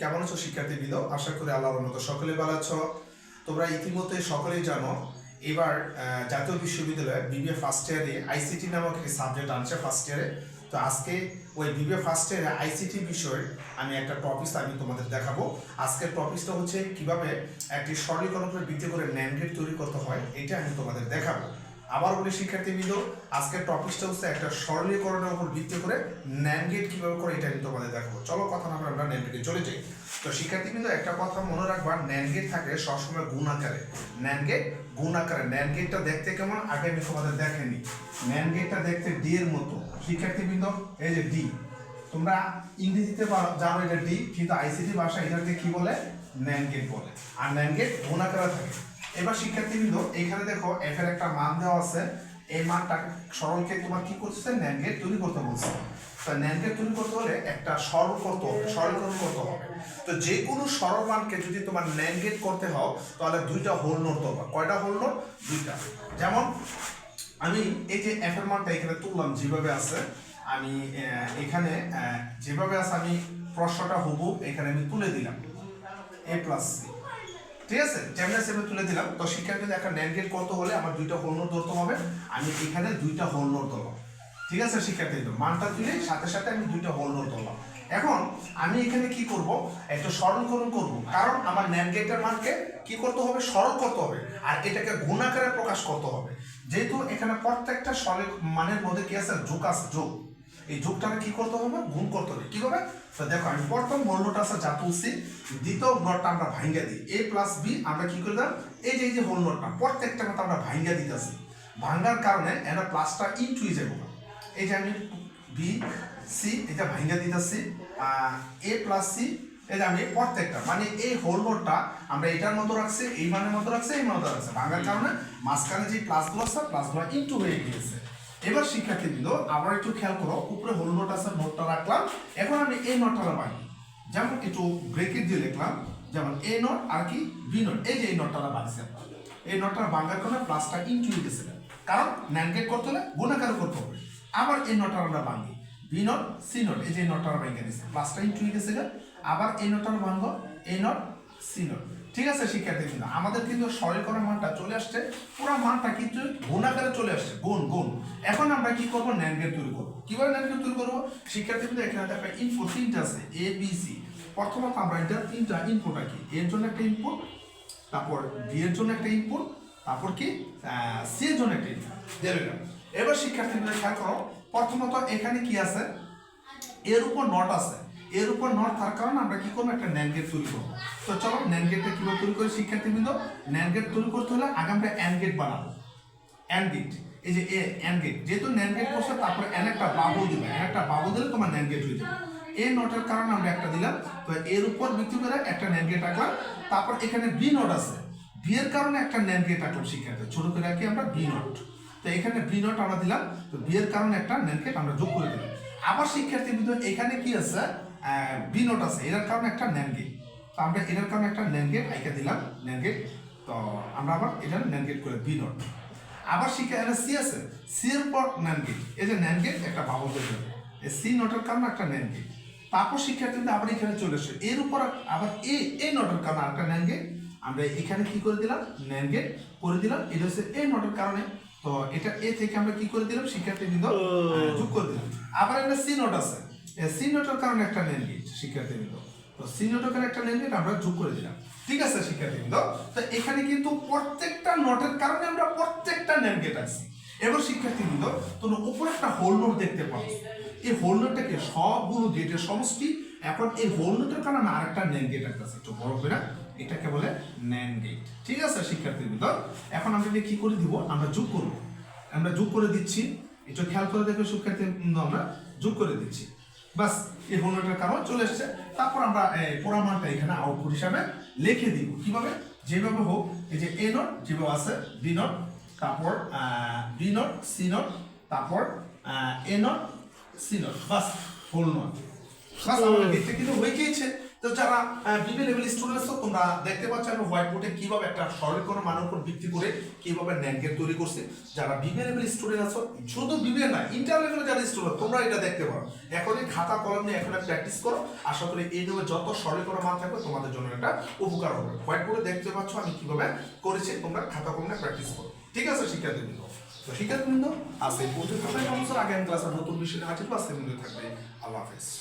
কেমন আছো শিক্ষার্থীবৃন্দ? আশা করি আল্লাহর মতো সকলে ভালো আছো। তোমরা ইতিমধ্যে সকলেই জানো, এবার জাতীয় বিশ্ববিদ্যালয়ে বিবিএ ফার্স্ট ইয়ারে আইসিটি নামক একটি সাবজেক্ট আনছে ফার্স্ট ইয়ারে তো আজকে ওই বিবিএ ফার্স্ট ইয়ারে আইসিটি বিষয়ে আমি একটা টপিক আমি তোমাদের দেখাবো। আজকের টপিকটা হচ্ছে কীভাবে একটি সরলীকরণ করে ভিত্তি করে ন্যান্ডেট তৈরি করতে হয়, এটা আমি তোমাদের দেখাবো। আবার বলি শিক্ষার্থীবৃন্দ, আজকের টপিকটা হচ্ছে একটা সরলীকরণের উপর ভিত্তি করে ন্যান গেট কীভাবে করে এটা আমি তোমাদের দেখাবো। চলো কথা না আমরা ন্যান গেটে চলে যাই। তো শিক্ষার্থীবৃন্দ, একটা কথা মনে রাখবা ন্যান গেট থাকে সবসময় গুণ আকারে। ন্যান গেট গুণ আকারে। ন্যান গেটটা দেখতে কেমন? আগে আমি তোমাদের দেখেনি ন্যান গেটটা দেখতে ডি এর মতো। শিক্ষার্থীবৃন্দ, এই যে ডি তোমরা ইংরেজিতে জানো এটা ডি কিন্তু আইসিটি ভাষা এটাকে কি বলে? ন্যান গেট বলে। আর ন্যান গেট গুণ আকারে থাকে। এবার শিক্ষার্থীবৃন্দ, এখানে দেখো এফ এর একটা মান দেওয়া আছে। এই মানটা সরলকে তোমার কি করছে ন্যান গেট তৈরি করতে বলছে। তা ন্যান গেট তৈরি করতে হলে একটা সরল করতে হবে, সরলীকরণ করতে হবে। তো যে কোনো সরল মানকে যদি তোমার ন্যান গেট করতে হয় তাহলে দুইটা হোল নোট দেবো কয়টা হোল নোট দুইটা। যেমন, আমি এই যে এফ এর মানটা এখানে তুললাম, যেভাবে আছে, আমি এখানে যেভাবে আছে, আমি প্রশ্নটা হবু এখানে আমি তুলে দিলাম। এ প্লাস সি ঠিক আছে? যেমন সেমনি তুলে দিলাম। তো শিক্ষার্থী একটা ন্যান গেট করতে হলে আমার দুইটা হোল নোট ধরতে হবে? আমি এখানে দুইটা হোল নোট ধরলাম। ঠিক আছে শিক্ষার্থী মানটা তুলে সাথে সাথে আমি দুইটা হোল নোট ধরলাম। এখন আমি এখানে কি করব? একটু সরলকরণ করব। কারণ আমার ন্যান গেটের মানকে কি করতে হবে? সরল করতে হবে। আর এটাকে গুণাকারে প্রকাশ করতে হবে। যেহেতু এখানে প্রত্যেকটা সরল মানের মধ্যে কি আছে? যোগ আছে, যোগ। এই যোগটাকে কি করতে হবে? গুণ করতে হবে। কি হবে দেখো আমি প্রথম নোট আছে যা তুলছি দ্বিতীয় নোটটা আমরা ভাঙ্গা দিই। এ প্লাস বি আমরা কি করে দিলাম? এই যে এই যে হোল নোটটা প্রত্যেকটা মতো আমরা ভাঙ্গা দিতেছি। ভাঙ্গার কারণে এটা প্লাসটা ইনটু হয়ে যাবে এই যে আমি বি সি এটা ভাঙ্গা দিতেছি এ প্লাস সি এই যে আমি প্রত্যেকটা মানে এই হোল নোটটা আমরা এটার মতো রাখছি এই মানের মতো রাখছি এই মতো রাখছি। ভাঙ্গার কারণে মাঝখানে যে প্লাসগুলো আছে প্লাসগুলো ইনটু হয়ে গিয়েছে। এবার শিক্ষার্থীবৃন্দ আবার একটু খেয়াল করো, উপরে হোল নোট আছে, নোটটা রাখলাম। এখন আমি এই নোটটা ভাঙি যেমন একটু ব্রেকেট দিয়ে লিখলাম, যেমন এ নোট আর কি বি নোট। এই যে এই নোটটা বানিয়েছি এই নোটটা ভাঙার কারণে প্লাসটা হয়ে গেছে কারণ ন্যানগেট করতে হলে গুণাকার করতে হবে। আবার এই নোটটা আমরা ভাঙি বি নোট, সি নোট। এই যে নোটটা ভেঙে দিচ্ছে প্লাসটা হয়ে গেছে আবার এই নোটটা ভাঙবো এই নোট, সি নোট। ঠিক আছে, শিক্ষার্থী কিন্তু আমাদের কিন্তু সরলীকরণ মানটা চলে আসছে। পুরো মানটা কিন্তু গুণাকারে চলে আসছে। গুণ গুণ। এখন আমরা কি করব? ন্যানগেট তৈরি করব। কীভাবে ন্যানগেট তৈরি করব? শিক্ষার্থী কিন্তু এখানে একটা ইনপুট তিনটা আছে এ বি সি প্রথমত আমরা এটা তিনটা ইনপুট রাখি এর জন্য একটা ইনপুট তারপর বি এর জন্য একটা ইনপুট তারপর কি? সি এর জন্য একটা ইনপুট। এবার শিক্ষার্থীদের খেয়াল করো, প্রথমত এখানে কি আছে? এর উপর নট আছে। এর উপর নট থাকার কারণে আমরা কি করব? একটা ন্যান গেট তৈরি করব। তো চলো ন্যান গেটটা কীভাবে তৈরি করে শিক্ষার্থীবৃন্দ? ন্যান গেট তৈরি করতে হলে আগে আমরা অ্যান গেট বানাবো। অ্যান গেট এই যে এ অ্যান গেট যেহেতু ন্যান গেট করছে, তারপরে অ্যান একটা বাবু দিবে। অ্যান একটা বাবু দিলে তোমার ন্যান গেট হয়ে যাবে। এ নটের কারণে আমরা একটা দিলাম। তো এর উপর ভিত্তি করে একটা ন্যান গেট রাখলাম তারপর এখানে বি নোট আছে। বি এর কারণে একটা ন্যান গেট রাখলাম শিক্ষার্থী ছোট করে রাখি আমরা বি নোট তো এখানে বি নোট আমরা দিলাম। তো বি এর কারণে একটা ন্যান গেট আমরা যোগ করে দিলাম। আবার শিক্ষার্থী বিন্দু এখানে কি আছে? বি নোট আছে। এটার কারণে একটা ন্যান গেট তো আমরা এটার কারণে একটা ন্যান গেট আইকা দিলাম ন্যান গেট তো আমরা আবার এটা ন্যান গেট করে বি নোট আবার শিক্ষা এখানে সি আছে। সি এর পর ন্যান গেট এই যে ন্যান গেট একটা বাবল হয়ে এই সি নোটের কারণে একটা ন্যান গেট তারপর শিক্ষার্থীদের আবার এখানে চলে আসে এর উপর আবার এ এই নোটের কারণে আরেকটা ন্যান গেট আমরা এখানে কি করে দিলাম? ন্যান গেট করে দিলাম। এটা হচ্ছে এই নোটের কারণে। তো এটা এ থেকে আমরা কি করে দিলাম? শিক্ষার্থী যোগ করে দিলাম। আবার একটা সি নোট আছে। সি নোটের কারণে একটা ন্যান গেট শিক্ষার্থীবৃন্দ। তো সি নোটের একটা ন্যান গেট আমরা যোগ করে দিলাম। ঠিক আছে, শিক্ষার্থীবৃন্দ? তো এখানে কিন্তু প্রত্যেকটা নোটের কারণে আমরা প্রত্যেকটা ন্যান গেট আছে এবার শিক্ষার্থীবৃন্দ, তোমরা উপরে একটা হোল নোট দেখতে পাও এই হোল নোটটাকে সবগুলো গেটের সমষ্টি, এখন এই হোল নোটের কারণে আরেকটা ন্যান গেট আছে। একটু বড় করে এটাকে বলে ন্যান গেট। ঠিক আছে, শিক্ষার্থীবৃন্দ? এখন আমরা এটা কি করে দিব? আমরা যোগ করব। আমরা যোগ করে দিচ্ছি। একটু খেয়াল করে দেখো, শিক্ষার্থীবৃন্দ, আমরা যোগ করে দিচ্ছি। বাস এই হোল নোটের কারণ চলে এসেছে। তারপর আমরা পোড়ামানটা এখানে আউটপুট হিসাবে লিখে দিব। কীভাবে? যেভাবে হোক এই যে এ নোট যেভাবে আছে বি নোট তারপর বি নোট সি নট তারপর এ নোট সি নট বাস হোল নট বাস আমাদের কিন্তু হয়ে গিয়েছে। তো যারা বিবি লেভেল স্টুডেন্ট আছো তোমরা দেখতে পাচ্ছ আমি হোয়াইট বোর্ডে কীভাবে একটা সরলীকরণ মানের উপর ভিত্তি করে কীভাবে ন্যানগেট তৈরি করছে। যারা বিবি লেভেল স্টুডেন্ট আছো, শুধু বিবি না ইন্টার লেভেলে যারা স্টুডেন্ট তোমরা এটা দেখতে পারো। এখনই খাতা, কলম নিয়ে এখন প্র্যাকটিস করো। আশা করি এই নিয়ে যত সরলীকরণ মান থাকবে, তোমাদের জন্য একটা উপকার হবে। হোয়াইট বোর্ডে দেখতে পাচ্ছ আমি কীভাবে করেছি, তোমরা খাতা, কলম নিয়ে প্র্যাকটিস করো। ঠিক আছে, শিক্ষার্থীবৃন্দ? তো শিক্ষার্থীবৃন্দ, আজ এই পর্যন্ত। আগামী ক্লাসে নতুন বিষয় হাজির মধ্যে থাকবে। আল্লাহ হাফেজ।